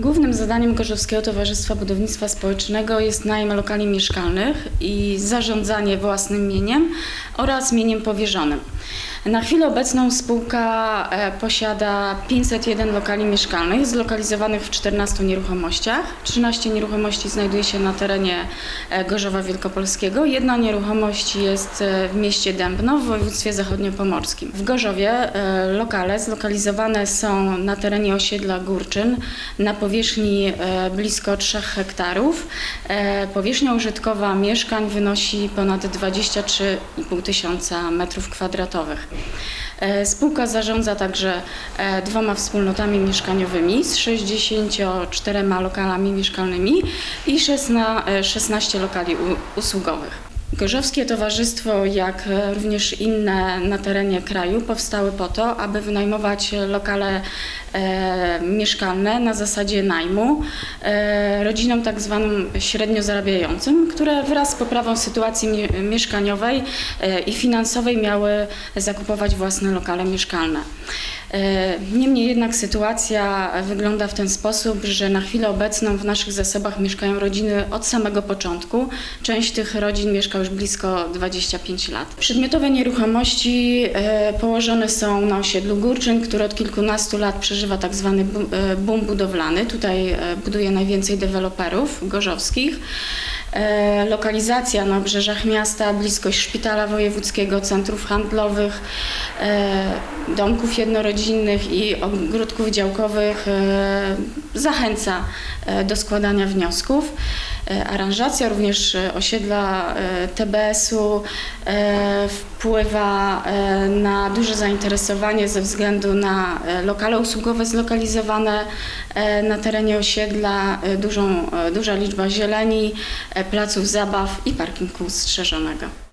Głównym zadaniem Gorzowskiego Towarzystwa Budownictwa Społecznego jest najem lokali mieszkalnych i zarządzanie własnym mieniem oraz mieniem powierzonym. Na chwilę obecną spółka e, posiada 501 lokali mieszkalnych zlokalizowanych w 14 nieruchomościach. 13 nieruchomości znajduje się na terenie e, Gorzowa Wielkopolskiego. Jedna nieruchomość jest e, w mieście Dębno w województwie zachodniopomorskim. W Gorzowie lokale zlokalizowane są na terenie osiedla Górczyn na powierzchni blisko 3 hektarów. Powierzchnia użytkowa mieszkań wynosi ponad 23,5 tysiąca metrów kwadratowych. E, Spółka zarządza także e, dwoma wspólnotami mieszkaniowymi z 64 lokalami mieszkalnymi i 16 16 lokali usługowych. Gorzowskie Towarzystwo, jak e, również inne na terenie kraju, powstały po to, aby wynajmować lokale e, mieszkalne na zasadzie najmu e, rodzinom tak zwanym średnio zarabiającym, które wraz z poprawą sytuacji mie- mieszkaniowej e, i finansowej miały zakupować własne lokale mieszkalne. E, Niemniej jednak sytuacja wygląda w ten sposób, że na chwilę obecną w naszych zasobach mieszkają rodziny od samego początku. Część tych rodzin mieszka już blisko 25 lat. Przedmiotowe nieruchomości e, położone są na osiedlu Górczyn, który od kilkunastu lat przeżywa tak zwany e, boom budowlany. Tutaj e, buduje najwięcej deweloperów gorzowskich. E, Lokalizacja na obrzeżach miasta, bliskość szpitala wojewódzkiego, centrów handlowych, domków jednorodzinnych i ogródków działkowych zachęca do składania wniosków. E, Aranżacja również e, osiedla e, TBS-u wpływa na duże zainteresowanie ze względu na lokale usługowe zlokalizowane na terenie osiedla, dużą, duża liczba zieleni, placów zabaw i parkingu strzeżonego.